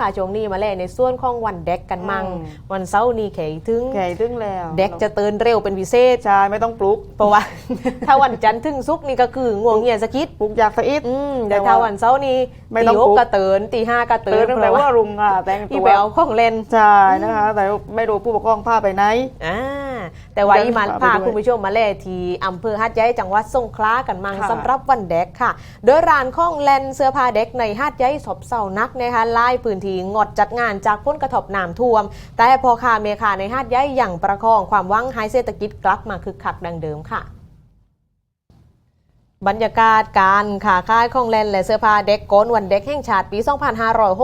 ค่ะช่วงนี้มาเล่นในส่วนของวันเด็กกันมั่งอืม วันเสาร์นี้แขกถึงใหญ่ถึงแล้วเด็กจะตื่นเร็วเป็นพิเศษ ใช่ไม่ต้องปลุกเพราะว่า ถ้าวันจันทร์ถึงศุกร์นี่ก็คือง่วงเงียสักคิดปลุกอยากสะอิด อืมแต่แต่ว่าถ้าวันเสาร์นี้ไม่ต้องตีปลุหกกก็ตื่นตีห้าก็ตื่ตื่นนตั้งแต่ว่ารุงอะแต่งอีตัวไปเอาของเล่นใช่นะคะ แต่ไม่รู้ผู้ปกครองพาไปไหน อ่า แต่ว่าเดินอีมันทางไปพาด้วยคุณผู้ชมมาเล่ที่อำเภอฮัดใหญ่จังหวัดสงขลากันมั่งค่ะสำหรับวันเด็กค่ะ โดยร้านข้องแลนเสื้อผ้าเด็กในฮัดใหญ่สบเสานักนะคะไล่พื้นที่งดจัดงานจากพ้นกระทบน้ำท่วม แต่พอคาเมคาในฮัดใหญ่อย่างประคองความหวังให้เศรษฐกิจกลับมาคึกคักดังเดิมค่ะ บรรยากาศการขาค่ายของแลนและเสื้อผ้าเด็กโกนวันเด็กแห่งชาติปี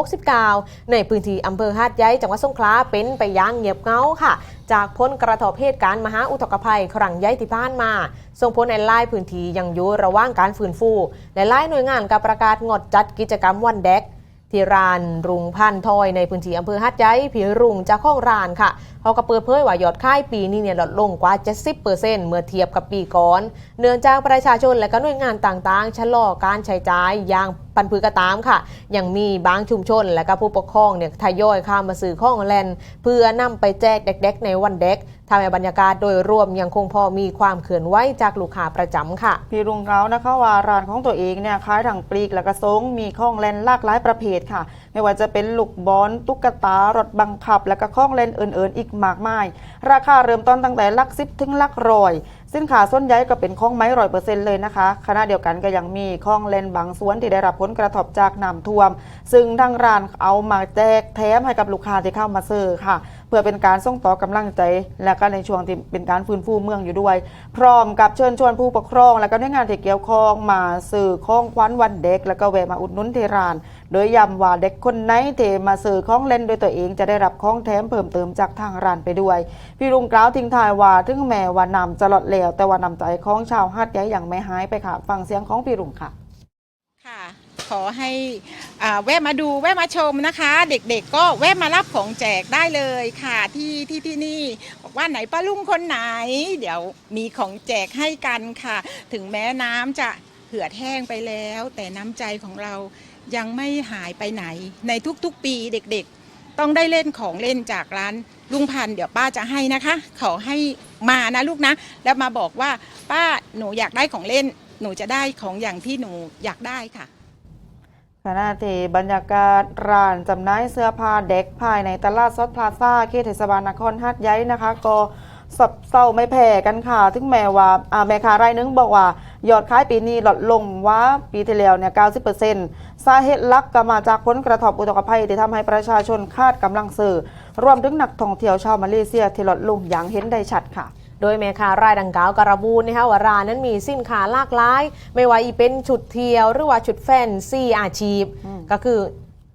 2569 ในพื้นที่อำเภอหาดใหญ่จังหวัดสงขลาเป็นไปอย่างเงียบเงาค่ะ จากพ้นกระทบเหตุการณ์มหาอุทกภัยครั้งใหญ่ที่ผ่านมา ส่งผลในไล่พื้นที่ยังอยู่ระหว่างการฟื้นฟู และไล่หน่วยงานกับประกาศงดจัดกิจกรรมวันเด็ก ที่ร้านรุงพันทอยในพื้นที่อำเภอฮัดใจผีรุงจากข้องร้านค่ะเขาก็เปิดเผยว่ายอดค่ายปีนี้เนี่ยลดลงกว่า 70%เมื่อเทียบกับปีก่อน เนื่องจากประชาชนและก็หน่วยงานต่างๆชะลอการใช้จ่ายอย่าง ปันพือกระตามค่ะ ยังมีบางชุมชนและก็ผู้ปกครองเนี่ยทยอยข้ามมาซื้อข้องแลนเพื่อนำไปแจกเด็กๆ ในวันเด็กทำให้บรรยากาศโดยรวมยังคงพอมีความเขื่อนไหวจากลูกค้าประจำค่ะ พี่รุงเรานะคะว่าร้านของตัวเองเนี่ยขายถังปลีกและกระซงมีข้องเลนหลากหลายประเภทค่ะ ไม่ว่าจะเป็นลูกบอลตุ๊กตารถบังคับ และก็ข้องเลนอื่นๆ อีกมากมาย ราคาเริ่มต้นตั้งแต่ลักสิบถึงลักร้อยสินค้าส่วนใหญ่ก็เป็นข้องไม้ร้อยเปอร์เซ็นต์เลยนะคะขณะเดียวกันก็ยังมีข้องเล่นบางส่วนที่ได้รับผลกระทบจากน้ำท่วม ซึ่งทางร้านเอามาแจกแถมให้กับลูกค้าที่เข้ามาซื้อค่ะ เพื่อเป็นการส่งต่อกำลังใจ และก็ในช่วงที่เป็นการฟื้นฟูเมืองอยู่ด้วย พร้อมกับเชิญชวนผู้ปกครอง และก็หน่วยงานที่เกี่ยวข้องมาสื่อข้องควันวันเด็ก แล้วก็แวะมาอุดหนุนเที่ร้าน โดยย้ำว่าเด็กคนไหนเทมาสื่อข้องเล่นด้วยตัวเองจะได้รับข้องแถมเพิ่มเติมจากทางร้านไปด้วย พี่ลุงกล่าวทิ้งท้ายว่าถึงแม้ว่านำจะลดแล้วแต่ว่านำใจของชาวฮาดใหญ่ยังไม่หายไปค่ะ ฟังเสียงของพี่ลุงค่ะ ค่ะ ขอให้ แวะมาดูแวะมาชมนะคะ เด็กๆก็แวะมารับของแจกได้เลยค่ะที่ที่ที่นี่บอกว่าไหนป้าลุงคนไหน เดี๋ยวมีของแจกให้กันค่ะ ถึงแม้น้ำจะเหือดแห้งไปแล้ว แต่น้ำใจของเรายังไม่หายไปไหน ในทุกๆปีเด็กๆ ต้องได้เล่นของเล่นจากร้านลุงพันเดี๋ยวป้าจะให้นะคะ ขอให้มานะลูกนะ แล้วมาบอกว่าป้าหนูอยากได้ของเล่น หนูจะได้ของอย่างที่หนูอยากได้ค่ะ ขณะที่บรรยากาศร้านจำหน่ายเสื้อผ้าเด็กภายในตลาดสดพลาซ่าเขตเทศบาลนครหัดใหญ่นะคะก็สับเศร้าไม่แพ้กันค่ะถึงแม้ว่าแม่ค้ารายหนึงบอกว่า ยอดขายปีนี้ลดลงว่าปีที่แล้วเนี่ย 90%สาเหตุหลักก็มาจากผลกระทบอุทกภัยที่ทำให้ประชาชนคาดกำลังซื้อรวมถึงนักท่องเที่ยวชาวมาเลเซียที่ลดลงอย่างเห็นได้ชัดค่ะ โดยแม่ค้ารายดังกล่าวกระบูนนะคะว่าร้านนั้นมีสินค้าหลากหลาย ไม่ว่าอีเป็นชุดเที่ยว หรือว่าชุดแฟนซีอาชีพอืมก็คือ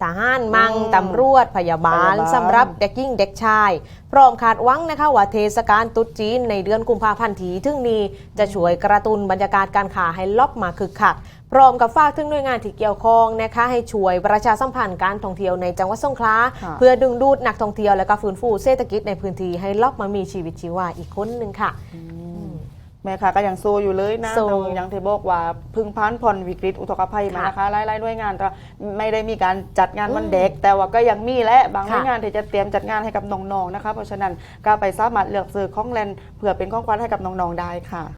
ทหารมังอืมตำรวจ พยาบาลพยาบาล สำหรับเด็กยิ่งเด็กชาย พร้อมคาดหวังนะคะว่าเทศกาลตรุษจีนในเดือนกุมภาพันธ์ทีถึงนี้ จะช่วยกระตุ้นบรรยากาศการค้าให้ล็อบมาคึกคัก พร้อมกับฝากถึงหน่วยงานที่เกี่ยวข้องนะคะให้ช่วยประชาสัมพันธ์การท่องเที่ยวในจังหวัดสงขลาค่ะเพื่อดึงดูดนักท่องเที่ยวและก็ฟื้นฟูเศรษฐกิจในพื้นที่ให้ล็อบมามีชีวิตชีวาอีกคนหนึ่งค่ะแม่ค้าก็ยังสู้อยู่เลยนะสู้ตรงอยังที่บอกว่าพึ่งพันผ่อนวิกฤตอุทกภัยมาค่ะนะคะหลายๆหน่วยงานก็ไม่ได้มีการจัดงานวันเด็ก แต่ว่าก็ยังมีและบางหค่ะน่วยงานที่จะเตรียมจัดงานให้กับน้องๆนะคะ เพราะฉะนั้นก็ไปสามารถเลือกซื้อของแลนเพื่อเป็นของขวัญให้กับน้องๆได้ค่ะ